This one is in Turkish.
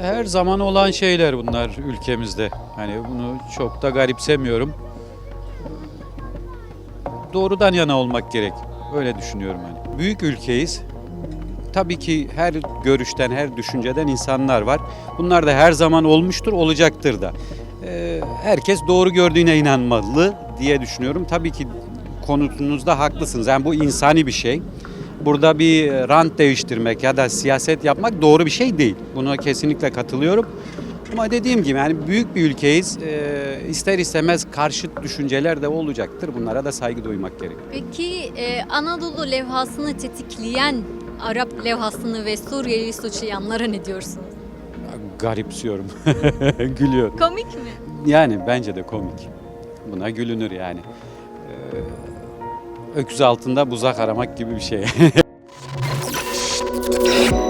Her zaman olan şeyler bunlar ülkemizde. Hani bunu çok da garipsemiyorum. Doğrudan yana olmak gerek. Öyle düşünüyorum hani. Büyük ülkeyiz. Tabii ki her görüşten, her düşünceden insanlar var. Bunlar da her zaman olmuştur, olacaktır da. Ee, herkes doğru gördüğüne inanmalı diye düşünüyorum. Tabii ki konunuzda haklısınız. Yani bu insani bir şey. Burada bir rant değiştirmek ya da siyaset yapmak doğru bir şey değil. Buna kesinlikle katılıyorum. Ama dediğim gibi yani büyük bir ülkeyiz. Ee, ister istemez karşıt düşünceler de olacaktır. Bunlara da saygı duymak gerekiyor. Peki e, Anadolu levhasını tetikleyen Arap levhasını ve Suriyeli suçlayanlara ne diyorsunuz? Garipsiyorum. Gülüyorum. Komik mi? Yani bence de komik. Buna gülünür yani. Ee, öküz altında buzak aramak gibi bir şey.